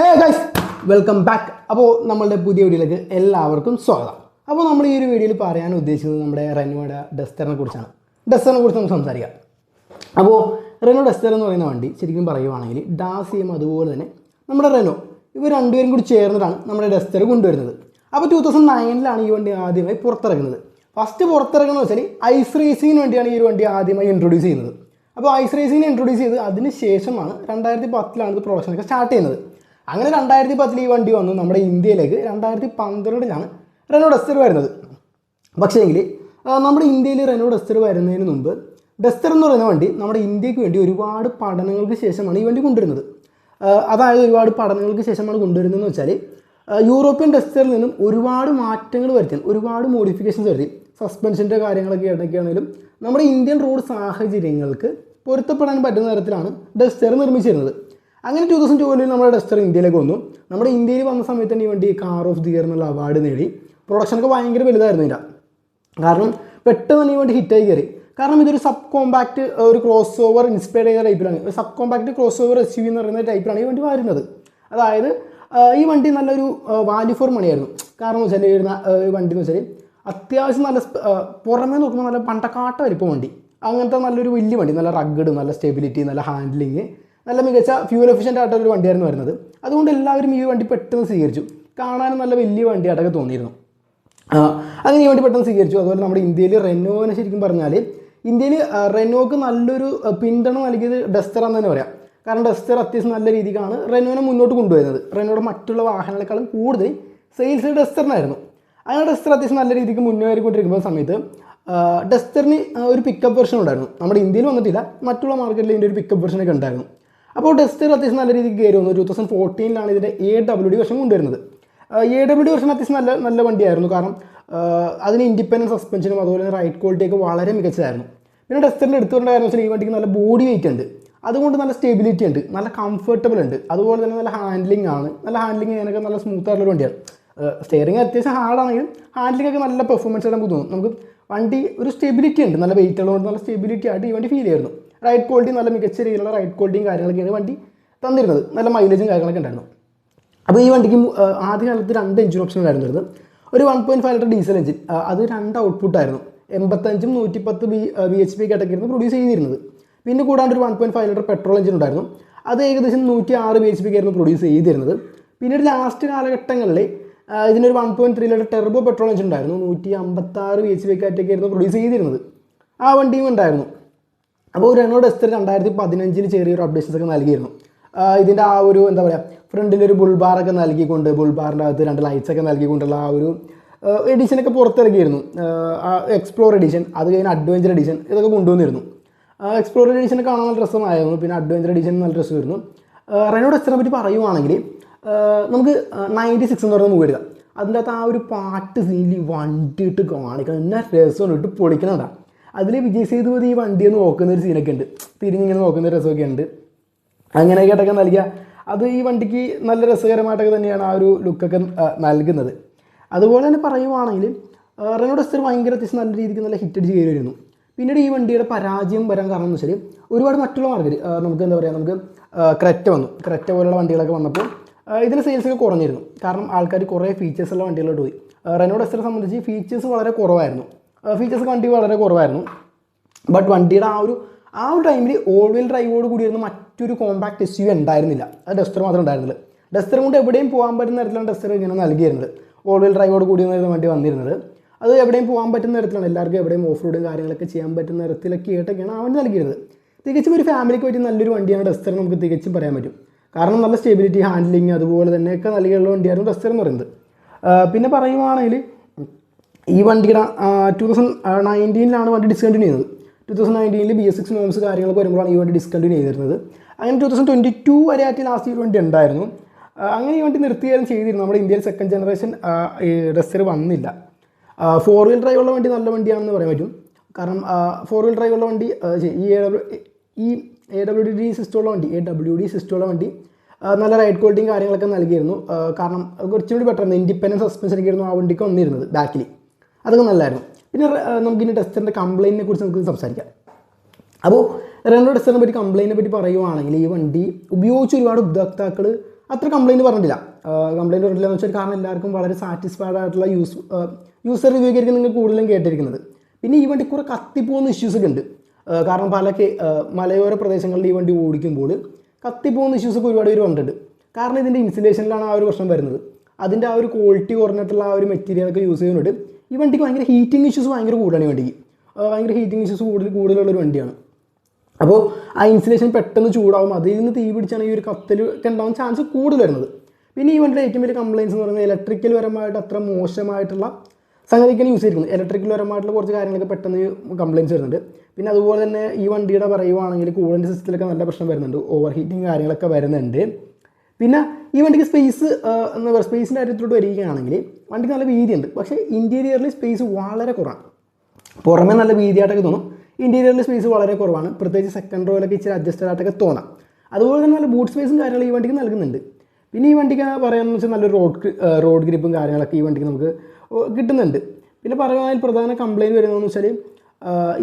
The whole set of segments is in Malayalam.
ഹേ ഗൈസ് വെൽക്കം ബാക്ക് അപ്പോൾ നമ്മളുടെ പുതിയ വീഡിയോയിലേക്ക് എല്ലാവർക്കും സ്വാഗതം. അപ്പോൾ നമ്മൾ ഈ ഒരു വീഡിയോയിൽ പറയാൻ ഉദ്ദേശിച്ചത് നമ്മുടെ റെനോയുടെ ഡസ്റ്ററിനെ കുറിച്ചാണ്. ഡസ്റ്ററിനെ കുറിച്ച് നമുക്ക് സംസാരിക്കാം. അപ്പോൾ റെനോ ഡസ്റ്റർ എന്ന് പറയുന്ന വണ്ടി ശരിക്കും പറയുവാണെങ്കിൽ ഡാസിയും അതുപോലെ തന്നെ നമ്മുടെ റെനോ ഇവർ രണ്ടുപേരും കൂടി ചേർന്നിട്ടാണ് നമ്മുടെ ഡസ്റ്റർ കൊണ്ടുവരുന്നത്. അപ്പോൾ ടൂ തൗസൻഡ് നയനിലാണ് ഈ വണ്ടി ആദ്യമായി പുറത്തിറങ്ങുന്നത്. ഫസ്റ്റ് പുറത്തിറങ്ങുന്നത് വെച്ചാൽ ഐസ് റേസിങ്ങിന് വേണ്ടിയാണ് ഈ ഒരു വണ്ടി ആദ്യമായി ഇൻട്രൊഡ്യൂസ് ചെയ്യുന്നത്. അപ്പോൾ ഐസ് റേസിങ്ങിന് ഇൻട്രൊഡ്യൂസ് ചെയ്ത് അതിന് ശേഷമാണ് രണ്ടായിരത്തി പത്തിലാണ് ഇത് പ്രൊഡക്ഷനൊക്കെ സ്റ്റാർട്ട് ചെയ്യുന്നത്. അങ്ങനെ രണ്ടായിരത്തി പത്തിൽ ഈ വണ്ടി വന്നു നമ്മുടെ ഇന്ത്യയിലേക്ക്. രണ്ടായിരത്തി പന്ത്രണ്ടിലാണ് റെനോ ഡസ്റ്റർ വരുന്നത് പക്ഷേങ്കിൽ നമ്മുടെ ഇന്ത്യയിൽ റെനോ ഡസ്റ്റർ വരുന്നതിന് മുമ്പ് ഡസ്റ്റർ എന്ന് പറയുന്ന വണ്ടി നമ്മുടെ ഇന്ത്യയ്ക്ക് വേണ്ടി ഒരുപാട് പഠനങ്ങൾക്ക് ശേഷമാണ് ഈ വണ്ടി കൊണ്ടുവരുന്നത്. അതായത് ഒരുപാട് പഠനങ്ങൾക്ക് ശേഷമാണ് കൊണ്ടുവരുന്നതെന്ന് വെച്ചാൽ യൂറോപ്യൻ ഡസ്റ്ററിൽ നിന്നും ഒരുപാട് മാറ്റങ്ങൾ വരുത്തിയാൽ ഒരുപാട് മോഡിഫിക്കേഷൻസ് വരുത്തി. സസ്പെൻഷന്റെ കാര്യങ്ങളൊക്കെ ഏതൊക്കെയാണെങ്കിലും നമ്മുടെ ഇന്ത്യൻ റോഡ് സാഹചര്യങ്ങൾക്ക് പൊരുത്തപ്പെടാൻ പറ്റുന്ന തരത്തിലാണ് ഡസ്റ്റർ നിർമ്മിച്ചിരുന്നത്. അങ്ങനെ ടു തൗസൻഡ് ട്വൽവിൽ നമ്മുടെ ഡസ്റ്റർ ഇന്ത്യയിലേക്ക് വന്നു. നമ്മുടെ ഇന്ത്യയിൽ വന്ന സമയത്ത് തന്നെ ഈ വണ്ടി കാർ ഓഫ് ദി ഇയർ എന്നുള്ള അവാർഡ് നേടി. പ്രൊഡക്ഷനൊക്കെ ഭയങ്കര വലുതായിരുന്നു ഇതിന്റെ കാരണം പെട്ടെന്ന് തന്നെ ഈ വണ്ടി ഹിറ്റായി കയറി. കാരണം ഇതൊരു സബ് കോമ്പാക്റ്റ് ഒരു ക്രോസ് ഓവർ ഇൻസ്പയർ ചെയ്ത ടൈപ്പിലാണ് ഒരു sub compact crossover S U എന്ന് പറയുന്ന ടൈപ്പിലാണ് ഈ വണ്ടി വരുന്നത് അതായത് ഈ വണ്ടി നല്ലൊരു വാല്യൂ ഫോർ മണിയായിരുന്നു കാരണം വെച്ചാൽ ഈ വണ്ടി എന്ന് വെച്ചാൽ അത്യാവശ്യം നല്ല പുറമേ നോക്കുമ്പോൾ നല്ല പണ്ടക്കാട്ട വലിപ്പം വണ്ടി. അങ്ങനത്തെ നല്ലൊരു വലിയ വണ്ടി. നല്ല റഗ്ഗഡ് നല്ല സ്റ്റെബിലിറ്റി നല്ല ഹാൻഡ്ലിങ് നല്ല മികച്ച ഫ്യൂൽ എഫിഷ്യന്റ് ആയിട്ടുള്ള ഒരു വണ്ടിയായിരുന്നു വരുന്നത്. അതുകൊണ്ട് എല്ലാവരും ഈ വണ്ടി പെട്ടെന്ന് സ്വീകരിച്ചു. കാണാനും നല്ല വലിയ വണ്ടിയായിട്ടൊക്കെ തോന്നിയിരുന്നു. അങ്ങനെ ഈ വണ്ടി പെട്ടെന്ന് സ്വീകരിച്ചു. അതുപോലെ നമ്മുടെ ഇന്ത്യയിൽ റെനോവിനെ ശരിക്കും പറഞ്ഞാൽ ഇന്ത്യയിൽ റെനോക്ക് നല്ലൊരു പിന്തുണ നൽകിയത് ഡസ്റ്റർ എന്ന് തന്നെ പറയാം. കാരണം ഡസ്റ്റർ അത്യാവശ്യം നല്ല രീതിക്കാണ് റെനോനെ മുന്നോട്ട് കൊണ്ടുവരുന്നത് റെനോയുടെ മറ്റുള്ള വാഹനങ്ങളെക്കാളും കൂടുതൽ സെയിൽസ് ഡസ്റ്ററിനായിരുന്നു. അങ്ങനെ ഡസ്റ്റർ അത്യാവശ്യം നല്ല രീതിക്ക് മുന്നേറിക്കൊണ്ടിരിക്കുന്ന സമയത്ത് ഡസ്റ്ററിന് ഒരു പിക്കപ്പ് വെർഷൻ ഉണ്ടായിരുന്നു. നമ്മുടെ ഇന്ത്യയിൽ വന്നിട്ടില്ല. മറ്റുള്ള മാർക്കറ്റിൽ ഇതിന്റെ ഒരു പിക്കപ്പ് വെർഷനൊക്കെ ഉണ്ടായിരുന്നു. അപ്പോൾ ഡസ്റ്റർ അത്യാവശ്യം നല്ല രീതിക്ക് കയറി വന്നു. ടൂ തൗസൻഡ് ഫോർട്ടീനിലാണ് ഇതിന്റെ എ ഡബ്ല്യു ഡി വെർഷൻ കൊണ്ടുവരുന്നത്. എ ഡബ്ല്യു ഡി വെർഷൻ അത്യാവശ്യം നല്ല നല്ല വണ്ടിയായിരുന്നു. കാരണം അതിന് ഇൻഡിപെൻഡന്റ് സസ്പെൻഷനും അതുപോലെ തന്നെ റൈറ്റ് ക്വാളിറ്റി ഒക്കെ വളരെ മികച്ചതായിരുന്നു. പിന്നെ ഡസ്റ്ററിന്റെ എടുത്തുകൊണ്ട കാര്യം വെച്ചാൽ ഈ വണ്ടിക്ക് നല്ല ബോഡി വെയിറ്റ് ഉണ്ട്. അതുകൊണ്ട് നല്ല സ്റ്റെബിലിറ്റി ഉണ്ട്. നല്ല കംഫർട്ടബിൾ ഉണ്ട്. അതുപോലെ തന്നെ നല്ല ഹാൻഡ്ലിംഗ് ആണ്. നല്ല ഹാൻഡ്ലിംഗ് ചെയ്യാനൊക്കെ നല്ല സ്മൂത്ത് ആയിട്ടുള്ള വണ്ടിയാണ്. സ്റ്റിയറിംഗ് അത്യാവശ്യം ഹാർഡാണെങ്കിലും ഹാൻഡ്ലിംഗ് ഒക്കെ നല്ല പെർഫോമൻസ് നമുക്ക് തോന്നും. നമുക്ക് വണ്ടി ഒരു സ്റ്റെബിലിറ്റി ഉണ്ട്. നല്ല വെയിറ്റ് ഉള്ളതുകൊണ്ട് നല്ല സ്റ്റെബിലിറ്റി ആയിട്ട് ഈ വണ്ടി ഫീൽ ചെയ്യുന്നു റൈറ്റ് ക്വാളിറ്റി നല്ല മികച്ച രീതിയിലുള്ള റൈഡ് ക്വാളിറ്റിയും കാര്യങ്ങളൊക്കെയാണ് വണ്ടി തന്നിരുന്നത്. നല്ല മൈലേജും കാര്യങ്ങളൊക്കെ ഉണ്ടായിരുന്നു. അപ്പോൾ ഈ വണ്ടിക്ക് ആദ്യ കാലത്ത് രണ്ട് എഞ്ചിൻ ഓപ്ഷൻ ആയിരുന്നു വരുന്നത് ഒരു one point five litre diesel engine അത് രണ്ട് ഔട്ട്പുട്ട് ആയിരുന്നു. എൺപത്തഞ്ചും നൂറ്റിപ്പത്ത് ബി ബി എച്ച് പി ആയിട്ടൊക്കെയായിരുന്നു പ്രൊഡ്യൂസ് ചെയ്തിരുന്നത്. പിന്നെ കൂടാണ്ട് ഒരു one point five litre petrol engine ഉണ്ടായിരുന്നു. അത് ഏകദേശം നൂറ്റി ആറ് ബി എച്ച് പി ആയിരുന്നു പ്രൊഡ്യൂസ് ചെയ്തിരുന്നത്. പിന്നീട് ലാസ്റ്റ് കാലഘട്ടങ്ങളിൽ ഇതിനൊരു one point three litre turbo petrol engine ഉണ്ടായിരുന്നു. നൂറ്റി അമ്പത്താറ് ബി എച്ച് പി ആയിട്ടൊക്കെയായിരുന്നു പ്രൊഡ്യൂസ് ചെയ്തിരുന്നത്. ആ വണ്ടിയും ഉണ്ടായിരുന്നു. അപ്പോൾ റെനോ ഡസ്റ്റർ രണ്ടായിരത്തി പതിനഞ്ചിൽ ചെറിയൊരു അപ്ഡേഷൻസ് ഒക്കെ നൽകിയിരുന്നു. ഇതിന്റെ ആ ഒരു എന്താ പറയുക ഫ്രണ്ടിലൊരു ബുൾബാറൊക്കെ നൽകിക്കൊണ്ട് ബുൾബാറിന്റെ അകത്ത് രണ്ട് ലൈറ്റ്സ് ഒക്കെ നൽകിക്കൊണ്ടുള്ള ആ ഒരു എഡിഷനൊക്കെ പുറത്തിറക്കിയിരുന്നു. എക്സ്പ്ലോർ എഡിഷൻ അത് കഴിഞ്ഞ് അഡ്വഞ്ചർ എഡിഷൻ ഇതൊക്കെ കൊണ്ടുവന്നിരുന്നു. എക്സ്പ്ലോർ എഡിഷൻ കാണാൻ നല്ല രസമായിരുന്നു പിന്നെ അഡ്വഞ്ചർ എഡിഷൻ നല്ല രസമായിരുന്നു. റെനോ ഡസ്റ്ററിനെ പറ്റി പറയുവാണെങ്കിൽ നമുക്ക് നയന്റി സിക്സ് എന്ന് പറയുന്ന മൂവി എടുക്കാം. അതിന്റെ അകത്ത് ആ ഒരു പാട്ട് സീലി വണ്ടിയിട്ട് കാണിക്കണം എന്നാ രസമാണ് ഇട്ട് പൊളിക്കണതാ. അതിൽ വിജയ് സേതുപതി ഈ വണ്ടി ഒന്ന് നോക്കുന്ന ഒരു സീനൊക്കെ ഉണ്ട്. തിരിഞ്ഞിങ്ങനെ നോക്കുന്ന രസമൊക്കെ ഉണ്ട്. അങ്ങനെ കേട്ടൊക്കെ നൽകിയ അത് ഈ വണ്ടിക്ക് നല്ല രസകരമായിട്ടൊക്കെ തന്നെയാണ് ആ ഒരു ലുക്കൊക്കെ നൽകുന്നത്. അതുപോലെ തന്നെ പറയുവാണെങ്കിൽ റെനോ ഡസ്റ്റർ ഭയങ്കര അത്യാവശ്യം നല്ല രീതിക്ക് നല്ല ഹിറ്റ് അടിച്ച് കയറി വരുന്നു. പിന്നീട് ഈ വണ്ടിയുടെ പരാജയം വരാൻ കാരണം എന്ന് വെച്ചാൽ ഒരുപാട് മറ്റുള്ള മാർക്കറ്റ് നമുക്ക് എന്താ പറയുക നമുക്ക് ക്രെറ്റ വന്നു. ക്രെറ്റ പോലുള്ള വണ്ടികളൊക്കെ വന്നപ്പോൾ ഇതിന്റെ സെയിൽസൊക്കെ സെയിൽസ് കുറഞ്ഞിരുന്നു. കാരണം ആൾക്കാർ കുറേ ഫീച്ചേഴ്സ് ഉള്ള വണ്ടികളോട്ട് പോയി. റെനോ ഡസ്റ്ററെ സംബന്ധിച്ച് ഫീച്ചേഴ്സ് വളരെ കുറവായിരുന്നു. ഫീച്ചേഴ്സ് വണ്ടി വളരെ കുറവായിരുന്നു. ബട്ട് വണ്ടിയുടെ ആ ഒരു ആ ഒരു ടൈമിൽ ഓൾ വീൽ ഡ്രൈവോട് കൂടിയിരുന്ന മറ്റൊരു കോമ്പാക്ട് എസ് യു ഉണ്ടായിരുന്നില്ല. അത് ഡസ്റ്റർ മാത്രമേ ഉണ്ടായിരുന്നില്ല ഡസ്റ്റർ കൊണ്ട് എവിടെയും പോകാൻ പറ്റുന്ന തരത്തിലാണ് ഡസ്റ്റർ ഇങ്ങനെ നൽകിയിരുന്നത്. ഓൾ വീൽ ഡ്രൈവോട് കൂടിയിരുന്ന വണ്ടി വന്നിരുന്നത്. അത് എവിടെയും പോകാൻ പറ്റുന്ന തരത്തിലാണ്. എല്ലാവർക്കും എവിടെയും ഓഫ് റോഡും കാര്യങ്ങളൊക്കെ ചെയ്യാൻ പറ്റുന്ന തരത്തിലൊക്കെ ആയിട്ടൊക്കെയാണ് വണ്ടി നൽകിയിരുന്നത്. തികച്ചും ഒരു ഫാമിലിക്ക് പറ്റിയ നല്ലൊരു വണ്ടിയാണ് ഡസ്റ്റർ നമുക്ക് തികച്ചും പറയാൻ പറ്റും. കാരണം നല്ല സ്റ്റെബിലിറ്റി ഹാൻഡ്ലിങ് അതുപോലെ തന്നെയൊക്കെ നൽകിയുള്ള വണ്ടിയായിരുന്നു ഡസ്റ്റർ എന്ന് പറയുന്നത്. പിന്നെ പറയുവാണെങ്കിൽ ഈ വണ്ടിയുടെ ടു തൗസൻഡ് നയന്റീനിലാണ് വണ്ടി ഡിസ്കണ്ടിന്യൂ ചെയ്തത്. ടു തൗസൻഡ് നയന്റീനിൽ ബി എസ് സിക്സ് നോംസ് കാര്യങ്ങളൊക്കെ വരുമ്പോഴാണ് ഈ വണ്ടി ഡിസ്കണ്ടിന്യൂ ചെയ്തിരുന്നത്. അങ്ങനെ ടു തൗസൻഡ് ട്വന്റി ടു വരെ ആയിട്ട് ലാസ്റ്റ് ഈ വണ്ടി ഉണ്ടായിരുന്നു. അങ്ങനെ ഈ വണ്ടി നിർത്തിയാലും ചെയ്തിരുന്നു. നമ്മുടെ ഇന്ത്യയിൽ സെക്കൻഡ് ജനറേഷൻ ഡസ്റ്റർ വന്നില്ല. ഫോർ വീൽ ഡ്രൈവ് ഉള്ള വണ്ടി നല്ല വണ്ടിയാണെന്ന് പറയാൻ പറ്റും. കാരണം ഫോർ വീൽ ഡ്രൈവ് ഉള്ള വണ്ടി ഈ എ ഡബ്ല്യു ഈ എ ഡബ്ല്യു ഡി സിസ്റ്റം ഉള്ള വണ്ടി എ ഡബ്ല്യു ഡി സിസ്റ്റം ഉള്ള വണ്ടി നല്ല റൈഡ് ക്വാളിറ്റിയും കാര്യങ്ങളൊക്കെ നൽകിയിരുന്നു. കാരണം കുറച്ചും കൂടി ബെറ്റർ ഇൻഡിപെൻഡന്റ് സസ്പെൻഷൻ ഒക്കെ ആയിരുന്നു ആ വണ്ടിക്ക് വന്നിരുന്നത് ബാക്കിൽ അതൊക്കെ നല്ലതായിരുന്നു പിന്നെ നമുക്ക് നമുക്കിനി ടെസ്റ്ററിന്റെ കംപ്ലൈന്റിനെ കുറിച്ച് നമുക്ക് സംസാരിക്കാം. അപ്പോൾ റെനോ ടെസ്റ്ററിനെ പറ്റി കംപ്ലൈന്റിനെ പറ്റി പറയുവാണെങ്കിൽ ഈ വണ്ടി ഉപയോഗിച്ച് ഒരുപാട് ഉപഭോക്താക്കൾ അത്ര കംപ്ലയിന്റ് പറഞ്ഞിട്ടില്ല. കംപ്ലയിന്റ് പറഞ്ഞില്ല എന്ന് വെച്ചാൽ കാരണം എല്ലാവർക്കും വളരെ സാറ്റിസ്ഫൈഡ് ആയിട്ടുള്ള യൂസ് യൂസർ റിവ്യൂ ആയിരിക്കും നിങ്ങൾ കൂടുതലും കേട്ടിരിക്കുന്നത്. പിന്നെ ഈ വണ്ടി കുറേ കത്തിപ്പോകുന്ന ഇഷ്യൂസ് ഒക്കെ ഉണ്ട്. കാരണം പല മലയോര പ്രദേശങ്ങളിൽ ഈ വണ്ടി ഓടിക്കുമ്പോൾ കത്തിപ്പോകുന്ന ഇഷ്യൂസ് ഒക്കെ ഒരുപാട് പേര് വന്നിട്ടുണ്ട് കാരണം ഇതിന്റെ ഇൻസുലേഷനിലാണ് ആ ഒരു പ്രശ്നം വരുന്നത്. അതിന്റെ ആ ഒരു ക്വാളിറ്റി കുറഞ്ഞിട്ടുള്ള ആ ഒരു മെറ്റീരിയലൊക്കെ യൂസ് ചെയ്യുന്നുണ്ട്. ഈ വണ്ടിക്ക് ഭയങ്കര ഹീറ്റിംഗ് ഇഷ്യൂസ് ഭയങ്കര കൂടുതലാണ് ഈ വണ്ടിക്ക്. ഭയങ്കര ഹീറ്റിംഗ് ഇഷ്യൂസ് കൂടുതൽ കൂടുതലുള്ള ഒരു വണ്ടിയാണ്. അപ്പോൾ ആ ഇൻസുലേഷൻ പെട്ടെന്ന് ചൂടാവും. അതിൽ നിന്ന് തീ പിടിച്ചാണ് ഈ ഒരു കത്തൽ ഒക്കെ ഉണ്ടാവാൻ ചാൻസ് കൂടുതൽ വരുന്നത്. പിന്നെ ഈ വണ്ടിയുടെ ഏറ്റവും വലിയ കംപ്ലയിൻസ് എന്ന് പറയുന്നത് ഇലക്ട്രിക്കൽ പരമായിട്ട് അത്ര മോശമായിട്ടുള്ള സംഗതിക്കാണ് യൂസ് ചെയ്തിരിക്കുന്നത്. ഇലക്ട്രിക്കൽ പരമായിട്ടുള്ള കുറച്ച് കാര്യങ്ങളൊക്കെ പെട്ടെന്ന് കംപ്ലയിൻസ് വരുന്നുണ്ട്. പിന്നെ അതുപോലെ തന്നെ ഈ വണ്ടിയുടെ പറയുവാണെങ്കിൽ കൂളന്റ് സിസ്റ്റത്തിലൊക്കെ നല്ല പ്രശ്നം വരുന്നുണ്ട്. ഓവർ ഹീറ്റിംഗ് കാര്യങ്ങളൊക്കെ വരുന്നുണ്ട്. പിന്നെ ഈ വണ്ടിക്ക് സ്പേസ് എന്താ പറയുക സ്പേസിന്റെ കാര്യത്തിലോട്ട് വരികയാണെങ്കിൽ വണ്ടിക്ക് നല്ല വീതിയുണ്ട്. പക്ഷേ ഇന്റീരിയറിൽ സ്പേസ് വളരെ കുറവാണ്. പുറമേ നല്ല വീതിയായിട്ടൊക്കെ തോന്നും. ഇന്റീരിയറിൽ സ്പേസ് വളരെ കുറവാണ്. പ്രത്യേകിച്ച് സെക്കൻഡ് റോയിലൊക്കെ ഇച്ചിരി അഡ്ജസ്റ്റഡ് ആയിട്ടൊക്കെ തോന്നാം. അതുപോലെ തന്നെ നല്ല ബൂട്ട് സ്പേസും കാര്യങ്ങളും ഈ വണ്ടിക്ക് നൽകുന്നുണ്ട്. പിന്നെ ഈ വണ്ടിക്ക് പറയാമെന്ന് വെച്ചാൽ നല്ലൊരു റോഡ് റോഡ് ഗ്രിപ്പും കാര്യങ്ങളൊക്കെ ഈ വണ്ടിക്ക് നമുക്ക് കിട്ടുന്നുണ്ട്. പിന്നെ പറയുകയാണെങ്കിൽ പ്രധാന കംപ്ലയിന്റ് വരുന്നതെന്ന് വെച്ചാൽ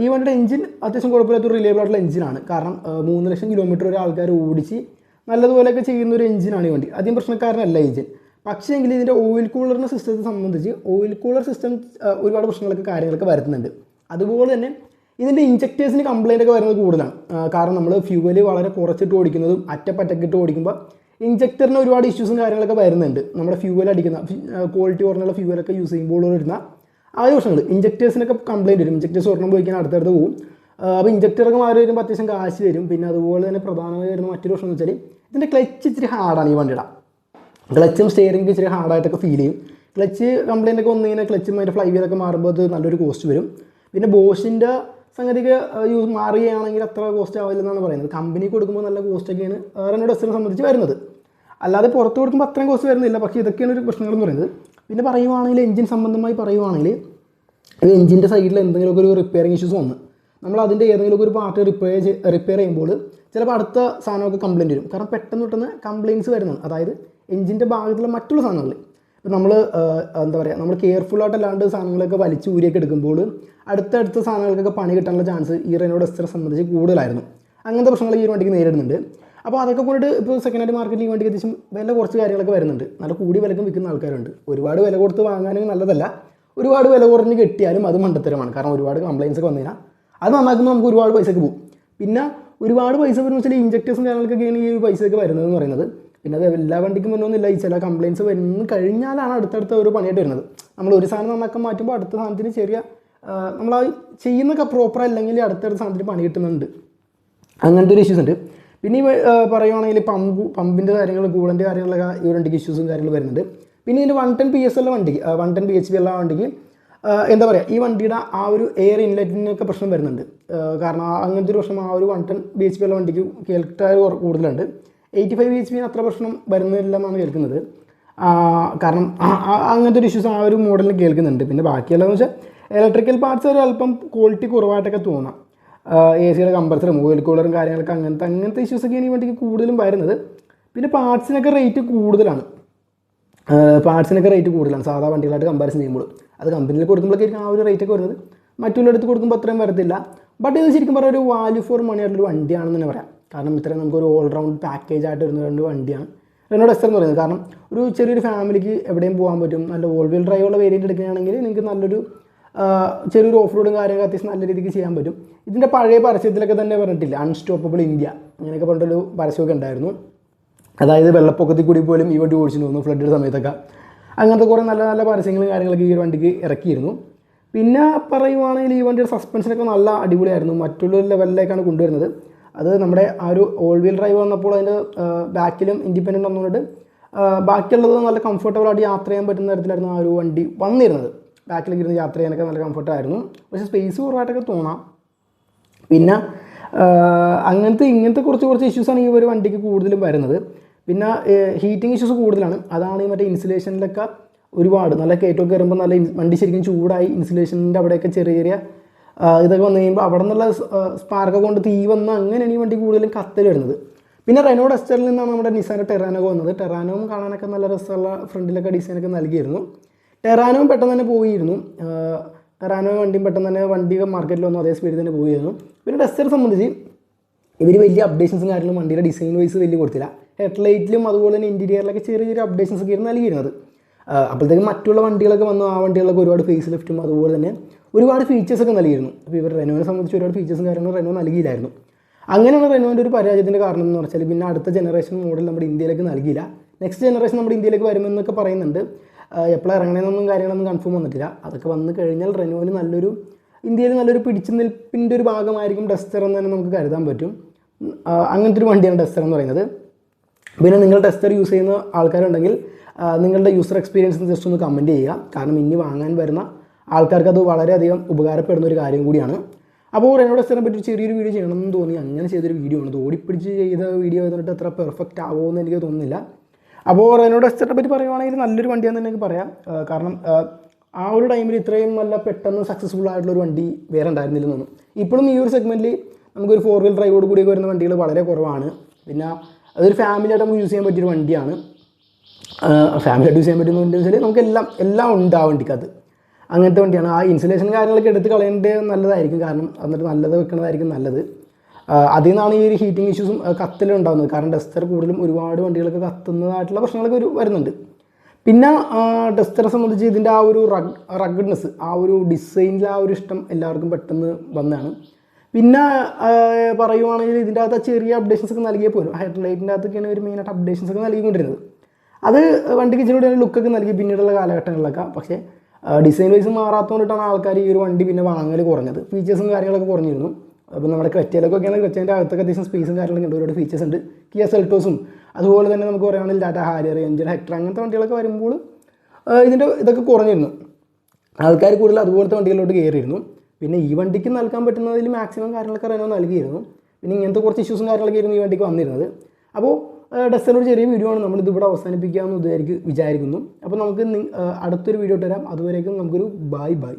ഈ വണ്ടിയുടെ എഞ്ചിൻ അത്യാവശ്യം കുഴപ്പമില്ലാത്ത റിലേബിൾ ആയിട്ടുള്ള എഞ്ചിനാണ് കാരണം മൂന്ന് ലക്ഷം കിലോമീറ്റർ വരെ ആൾക്കാർ ഓടിച്ച് നല്ലതുപോലെയൊക്കെ ചെയ്യുന്ന ഒരു എഞ്ചിനാണ് ഈ വണ്ടി. അധികം പ്രശ്നക്കാരനല്ല എഞ്ചിൻ. പക്ഷേ എങ്കിൽ ഇതിന്റെ ഓയിൽ കൂളറിന്റെ സിസ്റ്റത്തെ സംബന്ധിച്ച് ഓയിൽ കൂളർ സിസ്റ്റം ഒരുപാട് പ്രശ്നങ്ങളൊക്കെ കാര്യങ്ങളൊക്കെ വരുത്തുന്നുണ്ട്. അതുപോലെ തന്നെ ഇതിന്റെ ഇഞ്ചക്ടേഴ്സിന് കംപ്ലൈന്റ് ഒക്കെ വരുന്നത് കൂടുതലാണ്. കാരണം നമ്മൾ ഫ്യൂവൽ വളരെ കുറച്ചിട്ട് ഓടിക്കുന്നതും അറ്റപ്പറ്റക്കിട്ട് ഓടിക്കുമ്പോൾ ഇഞ്ചക്ടറിന് ഒരുപാട് ഇഷ്യൂസും കാര്യങ്ങളൊക്കെ വരുന്നുണ്ട്. നമ്മുടെ ഫ്യൂവൽ അടിക്കുന്ന ക്വാളിറ്റി കുറഞ്ഞുള്ള ഫ്യൂവലൊക്കെ യൂസ് ചെയ്യുമ്പോൾ വരുന്ന ആ ഒരു പ്രശ്നങ്ങൾ ഇഞ്ചക്ടേഴ്സിനൊക്കെ കംപ്ലൈന്റ് വരും. ഇഞ്ചക്ടേഴ്സ് ഒരെണ്ണം പോയി കഴിഞ്ഞാൽ അടുത്തടുത്ത് പോകും. അപ്പോൾ ഇഞ്ചക്ടറൊക്കെ മാറി വരുമ്പോൾ അത്യാവശ്യം കാശ് വരും. പിന്നെ അതുപോലെ തന്നെ പ്രധാനമായി വരുന്ന മറ്റൊരു പ്രശ്നം എന്ന് വെച്ചാൽ ഇതിന്റെ ക്ലച്ച് ഇച്ചിരി ഹാർഡാണ് ഈ വണ്ടിയുടെ. ക്ലച്ചും സ്റ്റിയറിംഗ് ഇച്ചിരി ഹാർഡായിട്ടൊക്കെ ഫീൽ ചെയ്യും. ക്ലച്ച് കംപ്ലൈന്റ് ഒക്കെ വന്നു കഴിഞ്ഞാൽ ക്ലച്ചും അതിന്റെ ഫ്ലൈ വീലൊക്കെ മാറുമ്പോൾ അത് നല്ലൊരു കോസ്റ്റ് വരും. പിന്നെ ബോഷിന്റെ സംഗതിക്ക് യൂസ് മാറുകയാണെങ്കിൽ അത്ര കോസ്റ്റ് ആവില്ല എന്നാണ് പറയുന്നത്. കമ്പനി കൊടുക്കുമ്പോൾ നല്ല കോസ്റ്റൊക്കെയാണ് റെനോ ഡസ്റ്ററിനെ സംബന്ധിച്ച് വരുന്നത്. അല്ലാതെ പുറത്ത് കൊടുക്കുമ്പോൾ അത്രയും കോസ്റ്റ് വരുന്നില്ല. പക്ഷേ ഇതൊക്കെയാണ് ഒരു പ്രശ്നങ്ങൾ എന്ന് പറയുന്നത്. പിന്നെ പറയുവാണെങ്കിൽ എഞ്ചിൻ സംബന്ധമായി പറയുവാണെങ്കിൽ ഈ എഞ്ചിന്റെ സൈഡിൽ എന്തെങ്കിലുമൊക്കെ ഒരു റിപ്പയറിങ് ഇഷ്യൂസ് വന്ന് നമ്മൾ അതിന്റെ ഏതെങ്കിലുമൊക്കെ ഒരു പാർട്ട് റിപ്പയർ റിപ്പയർ ചെയ്യുമ്പോൾ ചിലപ്പോൾ അടുത്ത സാധനമൊക്കെ കംപ്ലയിന്റ് വരും. കാരണം പെട്ടെന്ന് പെട്ടെന്ന് കംപ്ലയിന്റ്സ് വരുന്നുണ്ട്. അതായത് എഞ്ചിന്റെ ഭാഗത്തുള്ള മറ്റുള്ള സാധനങ്ങളിൽ ഇപ്പം നമ്മൾ എന്താ പറയുക നമ്മൾ കെയർഫുള്ളായിട്ട് അല്ലാണ്ട് സാധനങ്ങളൊക്കെ വലിച്ച് ഊരിയൊക്കെ എടുക്കുമ്പോൾ അടുത്തടുത്ത സാധനങ്ങൾക്കൊക്കെ പണി കിട്ടാനുള്ള ചാൻസ് ഈ റെനോഡ് ഡസ്റ്ററെ സംബന്ധിച്ച് കൂടുതലായിരുന്നു. അങ്ങനത്തെ പ്രശ്നങ്ങൾ ഈ ഒരു വണ്ടിക്ക് നേരിടുന്നുണ്ട്. അപ്പോൾ അതൊക്കെ കൊണ്ടിട്ട് ഇപ്പോൾ സെക്കൻഡ് ഹാൻഡ് മാർക്കറ്റിൽ വണ്ടിക്ക് അത്യാവശ്യം വില കുറച്ച് കാര്യങ്ങളൊക്കെ വരുന്നുണ്ട്. നല്ല കൂടി വിലക്കും വിൽക്കുന്ന ആൾക്കാരുണ്ട്. ഒരുപാട് വില കൊടുത്ത് വാങ്ങാനും നല്ലതല്ല. ഒരുപാട് വില കുറഞ്ഞ് കിട്ടിയാലും അത് മണ്ടത്തരമാണ്. കാരണം ഒരുപാട് കംപ്ലയിൻസ് ഒക്കെ വന്നു കഴിഞ്ഞാൽ അത് നന്നാക്കുമ്പോൾ നമുക്ക് ഒരുപാട് പൈസയ്ക്ക് പോകും പിന്നെ ഒരുപാട് പൈസ വരുന്ന വെച്ചാൽ ഇഞ്ചക്ടേഴ്സും കാര്യങ്ങൾക്കൊക്കെയാണ് ഈ പൈസയൊക്കെ വരുന്നതെന്ന് പറയുന്നത്. പിന്നെ അത് എല്ലാ വണ്ടിക്കും വരുന്നൊന്നുമില്ല ഈ ചില കംപ്ലയിൻസ് വരുന്ന കഴിഞ്ഞാലാണ് അടുത്തടുത്ത ഒരു പണിയായിട്ട് വരുന്നത്. നമ്മൾ ഒരു സാധനം നന്നാക്കാൻ മാറ്റുമ്പോൾ അടുത്ത സാധനത്തിന് ചെറിയ നമ്മൾ ആ ചെയ്യുന്ന പ്രോപ്പർ അല്ലെങ്കിൽ അടുത്തടുത്ത സാധനത്തിന് പണി കിട്ടുന്നുണ്ട്. അങ്ങനത്തെ ഒരു ഇഷ്യൂസ് ഉണ്ട്. പിന്നെ ഈ പറയുവാണെങ്കിൽ പമ്പ് പമ്പിന്റെ കാര്യങ്ങൾ കൂളന്റെ കാര്യങ്ങളൊക്കെ ഈ വണ്ടിക്ക് ഇഷ്യൂസും കാര്യങ്ങളും വരുന്നുണ്ട്. പിന്നെ ഇതിന്റെ വൺ ടെൻ പി എസ് ഉള്ള വണ്ടിക്ക് one ten P H P ഉള്ള വണ്ടിക്ക് എന്താ പറയുക ഈ വണ്ടിയുടെ ആ ഒരു എയർ ഇൻലെറ്റിനൊക്കെ പ്രശ്നം വരുന്നുണ്ട്. കാരണം അങ്ങനത്തെ ഒരു പ്രശ്നം ആ ഒരു one ten B H P ഉള്ള വണ്ടിക്ക് കേൾക്കാറ് കൂടുതലുണ്ട്. Eighty five B H P അത്ര പ്രശ്നം വരുന്നില്ല എന്നാണ് കേൾക്കുന്നത് കാരണം അങ്ങനത്തെ ഒരു ഇഷ്യൂസ് ആ ഒരു മോഡലിൽ കേൾക്കുന്നുണ്ട്. പിന്നെ ബാക്കിയുള്ളതെന്ന് വെച്ചാൽ ഇലക്ട്രിക്കൽ പാർട്സ് ഒരു അല്പം ക്വാളിറ്റി കുറവായിട്ടൊക്കെ തോന്നാം. എ സിയുടെ കമ്പർസറും ഓയിൽ കൂളറും കാര്യങ്ങളൊക്കെ അങ്ങനത്തെ അങ്ങനത്തെ ഇഷ്യൂസൊക്കെയാണ് ഈ വണ്ടിക്ക് കൂടുതലും വരുന്നത്. പിന്നെ പാർട്സിനൊക്കെ റേറ്റ് കൂടുതലാണ്. പാർട്സിനൊക്കെ റേറ്റ് കൂടുതലാണ്. സാധാ വണ്ടികളായിട്ട് കമ്പാരിസൺ ചെയ്യുമ്പോൾ. അത് കമ്പനിയിൽ കൊടുക്കുമ്പോഴേക്കും ആ ഒരു റേറ്റ് ഒക്കെ വരുന്നത്. മറ്റുള്ളടത്ത് കൊടുക്കുമ്പോൾ അത്രയും വരത്തില്ല. ബട്ട് ഇത് ശരിക്കും പറഞ്ഞാൽ ഒരു വാല്യൂ ഫോർ മണി ആയിട്ടുള്ള വണ്ടിയാണെന്ന് തന്നെ പറയാം. കാരണം ഇത്രയും നമുക്കൊരു ഓൾറൗണ്ട് പാക്കേജ് ആയിട്ട് വരുന്ന രണ്ട് വണ്ടിയാണ്. എന്നോട് എസ് എന്ന് പറയുന്നത്. കാരണം ഒരു ചെറിയൊരു ഫാമിലിക്ക് എവിടെയും പോകാൻ പറ്റും. നല്ല ഓൾ വീൽ ഡ്രൈവുള്ള വേരിയന്റ് എടുക്കുകയാണെങ്കിൽ നിങ്ങൾക്ക് നല്ലൊരു ചെറിയൊരു ഓഫ് റോഡും കാര്യങ്ങളൊക്കെ അത്യാവശ്യം നല്ല രീതിക്ക് ചെയ്യാൻ പറ്റും. ഇതിന്റെ പഴയ പരസ്യത്തിലൊക്കെ തന്നെ പറഞ്ഞിട്ടില്ല? അൺസ്റ്റോപ്പബിൾ ഇന്ത്യ അങ്ങനെയൊക്കെ പറഞ്ഞിട്ടൊരു പരസ്യമൊക്കെ ഉണ്ടായിരുന്നു. അതായത് വെള്ളപ്പൊക്കത്തിൽ കൂടി പോലും ഈ വണ്ടി ഓടിച്ചു തോന്നുന്നു ഫ്ലഡിന്റെ സമയത്തൊക്കെ. അങ്ങനത്തെ കുറേ നല്ല നല്ല പരസ്യങ്ങളും കാര്യങ്ങളൊക്കെ ഈ ഒരു വണ്ടിക്ക് ഇറക്കിയിരുന്നു. പിന്നെ പറയുവാണെങ്കിൽ ഈ വണ്ടിയുടെ സസ്പെൻഷനൊക്കെ നല്ല അടിപൊളിയായിരുന്നു. മറ്റുള്ള ലെവലിലേക്കാണ് കൊണ്ടുവരുന്നത്. അത് നമ്മുടെ ആ ഒരു ഓൾ വീൽ ഡ്രൈവ് വന്നപ്പോൾ അതിന്റെ ബാക്കിലും ഇൻഡിപെൻഡന്റ് വന്നുകൊണ്ട് ബാക്കിയുള്ളത് നല്ല കംഫർട്ടബിളായിട്ട് യാത്ര ചെയ്യാൻ പറ്റുന്ന തരത്തിലായിരുന്നു ആ ഒരു വണ്ടി വന്നിരുന്നത്. ബാക്കിലേക്ക് ഇരുന്ന് യാത്ര ചെയ്യാനൊക്കെ നല്ല കംഫർട്ടായിരുന്നു പക്ഷേ സ്പേസ് കുറവായിട്ടൊക്കെ തോന്നാം. പിന്നെ അങ്ങനത്തെ ഇങ്ങനത്തെ കുറച്ച് കുറച്ച് ഇഷ്യൂസാണ് ഈ ഒരു വണ്ടിക്ക് കൂടുതലും വരുന്നത്. പിന്നെ ഹീറ്റിംഗ് ഇഷ്യൂസ് കൂടുതലാണ്. അതാണ് ഈ മറ്റേ ഇൻസുലേഷനിലൊക്കെ ഒരുപാട്. നല്ല കയറ്റമൊക്കെ കയറുമ്പോൾ നല്ല വണ്ടി ശരിക്കും ചൂടായി ഇൻസുലേഷന്റെ അവിടെയൊക്കെ ചെറിയ ചെറിയ ഇതൊക്കെ വന്നു കഴിയുമ്പോൾ അവിടെ നിന്നുള്ള സ്പാർക്കൊക്കെ കൊണ്ട് തീ വന്ന് അങ്ങനെയാണ് ഈ വണ്ടി കൂടുതലും കത്തൽ വരുന്നത്. പിന്നെ റെനോ ഡസ്റ്ററിൽ നിന്നാണ് നമ്മുടെ നിസാന്റെ ടെറാനോ വന്നത്. ടെറാനോവും കാണാനൊക്കെ നല്ല രസമുള്ള ഫ്രണ്ടിലൊക്കെ ഡിസൈനൊക്കെ നൽകിയിരുന്നു. ടെറാനോവും പെട്ടെന്ന് തന്നെ പോയിരുന്നു. ടെറാനോ വണ്ടിയും പെട്ടെന്ന് തന്നെ വണ്ടി മാർക്കറ്റിൽ വന്നു. അതേ സ്പീഡിൽ തന്നെ പോയിരുന്നു. പിന്നെ ഡസ്റ്ററെ സംബന്ധിച്ച് ഇവർ വലിയ അപ്ഡേഷൻസും കാര്യങ്ങളും വണ്ടിയുടെ ഡിസൈൻ വൈസ് വലിയ കൊടുത്തില്ല. ഹെഡ്ലൈറ്റിലും അതുപോലെ തന്നെ ഇന്റീരിയറിലൊക്കെ ചെറിയ ചെറിയ അപ്ഡേഷൻസ് ഒക്കെ ആയിരുന്നു നൽകിയിരുന്നത്. അപ്പോഴത്തേക്കും മറ്റുള്ള വണ്ടികളൊക്കെ വന്നു. ആ വണ്ടികളൊക്കെ ഒരുപാട് ഫേസ് ലിഫ്റ്റും അതുപോലെ തന്നെ ഒരുപാട് ഫീച്ചേഴ്സ് ഒക്കെ നൽകിയിരുന്നു. അപ്പോൾ ഇവർ റെനോവിനെ സംബന്ധിച്ച് ഒരുപാട് ഫീച്ചേഴ്സും കാര്യങ്ങളും റെനോ നൽകിയില്ലായിരുന്നു. അങ്ങനെയാണ് റെനോവിന്റെ ഒരു പരാജയത്തിന്റെ കാരണം എന്ന് പറഞ്ഞാൽ പിന്നെ അടുത്ത ജനറേഷൻ മോഡൽ നമ്മുടെ ഇന്ത്യയിലേക്ക് നൽകിയില്ല. നെക്സ്റ്റ് ജനറേഷൻ നമ്മുടെ ഇന്ത്യയിലേക്ക് വരുമെന്നൊക്കെ പറയുന്നുണ്ട്. എപ്പോഴാണ് ഇറങ്ങണമെന്നൊന്നും കാര്യങ്ങളൊന്നും കൺഫേം വന്നിട്ടില്ല. അതൊക്കെ വന്നു കഴിഞ്ഞാൽ റെനോവിന് നല്ലൊരു ഇന്ത്യയിൽ നല്ലൊരു പിടിച്ചു നിൽപ്പിന്റെ ഒരു ഭാഗമായിരിക്കും ഡസ്റ്റർ എന്ന് തന്നെ നമുക്ക് കരുതാൻ പറ്റും. അങ്ങനത്തെ ഒരു വണ്ടിയാണ് ഡസ്റ്റർ എന്ന് പറയുന്നത്. പിന്നെ നിങ്ങൾ ടെസ്റ്റർ യൂസ് ചെയ്യുന്ന ആൾക്കാരുണ്ടെങ്കിൽ നിങ്ങളുടെ യൂസർ എക്സ്പീരിയൻസ് ജസ്റ്റ് ഒന്ന് കമന്റ് ചെയ്യുക. കാരണം ഇനി വാങ്ങാൻ വരുന്ന ആൾക്കാർക്ക് അത് വളരെയധികം ഉപകാരപ്പെടുന്ന ഒരു കാര്യം കൂടിയാണ്. അപ്പോൾ റെനോ ടെസ്റ്ററിനെ പറ്റി ചെറിയൊരു വീഡിയോ ചെയ്യണം എന്ന് തോന്നി. അങ്ങനെ ചെയ്തൊരു വീഡിയോ ആണ്. ഓടിപ്പിടിച്ച് ചെയ്ത വീഡിയോ ചെയ്തിട്ട് അത്ര പെർഫെക്റ്റ് ആവുമെന്ന് എനിക്ക് തോന്നുന്നില്ല. അപ്പോൾ റെനോ ടെസ്റ്ററിനെ പറ്റി പറയുവാണെങ്കിൽ നല്ലൊരു വണ്ടിയാണെന്ന് തന്നെ എനിക്ക് പറയാം. കാരണം ആ ഒരു ടൈമിൽ ഇത്രയും നല്ല പെട്ടെന്ന് സക്സസ്ഫുൾ ആയിട്ടുള്ള ഒരു വണ്ടി വേറെ ഉണ്ടായിരുന്നില്ലെന്ന് തോന്നുന്നു. ഇപ്പോഴും ഈ ഒരു സെഗ്മെന്റിൽ നമുക്കൊരു ഫോർ വീൽ ഡ്രൈവോട് കൂടിയൊക്കെ വരുന്ന വണ്ടികൾ വളരെ കുറവാണ്. പിന്നെ അതൊരു ഫാമിലിയായിട്ട് നമുക്ക് യൂസ് ചെയ്യാൻ പറ്റിയൊരു വണ്ടിയാണ്. ഫാമിലി ആയിട്ട് യൂസ് ചെയ്യാൻ പറ്റുന്ന വണ്ടി വെച്ചാൽ നമുക്ക് എല്ലാം എല്ലാം ഉണ്ട് ആ അങ്ങനത്തെ വണ്ടിയാണ്. ആ ഇൻസുലേഷൻ കാര്യങ്ങളൊക്കെ എടുത്ത് കളയേണ്ടത് നല്ലതായിരിക്കും. കാരണം എന്നിട്ട് നല്ലത് വെക്കുന്നതായിരിക്കും നല്ലത്. അതിൽ നിന്നാണ് ഈ ഒരു ഹീറ്റിംഗ് ഇഷ്യൂസും കത്തലും ഉണ്ടാകുന്നത് കാരണം ഡസ്റ്റർ കൂടുതലും ഒരുപാട് വണ്ടികളൊക്കെ കത്തുന്നതായിട്ടുള്ള പ്രശ്നങ്ങളൊക്കെ ഒരു വരുന്നുണ്ട്. പിന്നെ ഡസ്റ്ററെ സംബന്ധിച്ച് ഇതിന്റെ ആ ഒരു റഗ് റഗ്ഡ്നെസ് ആ ഒരു ഡിസൈനിൽ ആ ഒരു ഇഷ്ടം എല്ലാവർക്കും പെട്ടെന്ന് വന്നതാണ്. പിന്നെ പറയുവാണെങ്കിൽ ഇതിന്റെ അകത്ത് ചെറിയ അപ്ഡേഷൻസ് ഒക്കെ നൽകിയേ പോലും. ഹെഡ് ലൈറ്റിന്റെ അകത്തൊക്കെയാണ് ഒരു മെയിനായിട്ട് അപ്ഡേഷൻസ് ഒക്കെ നൽകിക്കൊണ്ടിരുന്നത്. അത് വണ്ടിക്ക് ഇച്ചിരി ലുക്കൊക്കെ നൽകി പിന്നീടുള്ള കാലഘട്ടങ്ങളിലൊക്കെ. പക്ഷേ ഡിസൈൻ വൈസ് മാറാത്തതുകൊണ്ടിട്ടാണ് ആൾക്കാർ ഈ ഒരു വണ്ടി പിന്നെ വാങ്ങൽ കുറഞ്ഞത്. ഫീച്ചേഴ്സും കാര്യങ്ങളൊക്കെ കുറഞ്ഞിരുന്നു. അപ്പോൾ നമ്മുടെ ക്രെറ്റയിലൊക്കെയാണ് ക്രെറ്റേന്റെ അകത്തൊക്കെ അത്യാവശ്യം സ്പേസും കാര്യങ്ങളൊക്കെ ഉണ്ട്. ഒരുപാട് ഫീച്ചേഴ്സ് ഉണ്ട്. കിയ സെൽട്ടോസും അതുപോലെ തന്നെ നമുക്ക് പറയുകയാണെങ്കിൽ ടാറ്റ ഹാരിയർ എഞ്ചിൻ ഹെക്ടർ അങ്ങനത്തെ വണ്ടികളൊക്കെ വരുമ്പോൾ ഇതിന്റെ ഇതൊക്കെ കുറഞ്ഞിരുന്നു. ആൾക്കാർ കൂടുതൽ അതുപോലത്തെ വണ്ടികളിലോട്ട് കയറിയിരുന്നു. പിന്നെ ഈ വണ്ടിക്ക് നൽകാൻ പറ്റുന്നതിൽ മാക്സിമം കാര്യങ്ങളൊക്കെ റെനോ നൽകിയിരുന്നു. പിന്നെ ഇങ്ങനത്തെ കുറച്ച് ഇഷ്യൂസും കാര്യങ്ങളൊക്കെ ആയിരുന്നു ഈ വണ്ടിക്ക് വന്നിരുന്നത്. അപ്പോൾ ഡസ്റ്ററിന്റെ ചെറിയ വീഡിയോ ആണ് നമ്മൾ ഇവിടെ അവസാനിപ്പിക്കാമെന്ന് വിചാരിക്കും വിചാരിക്കുന്നു. അപ്പോൾ നമുക്ക് അടുത്തൊരു വീഡിയോ തരാം അതുവരേക്കും നമുക്കൊരു ബൈ ബൈ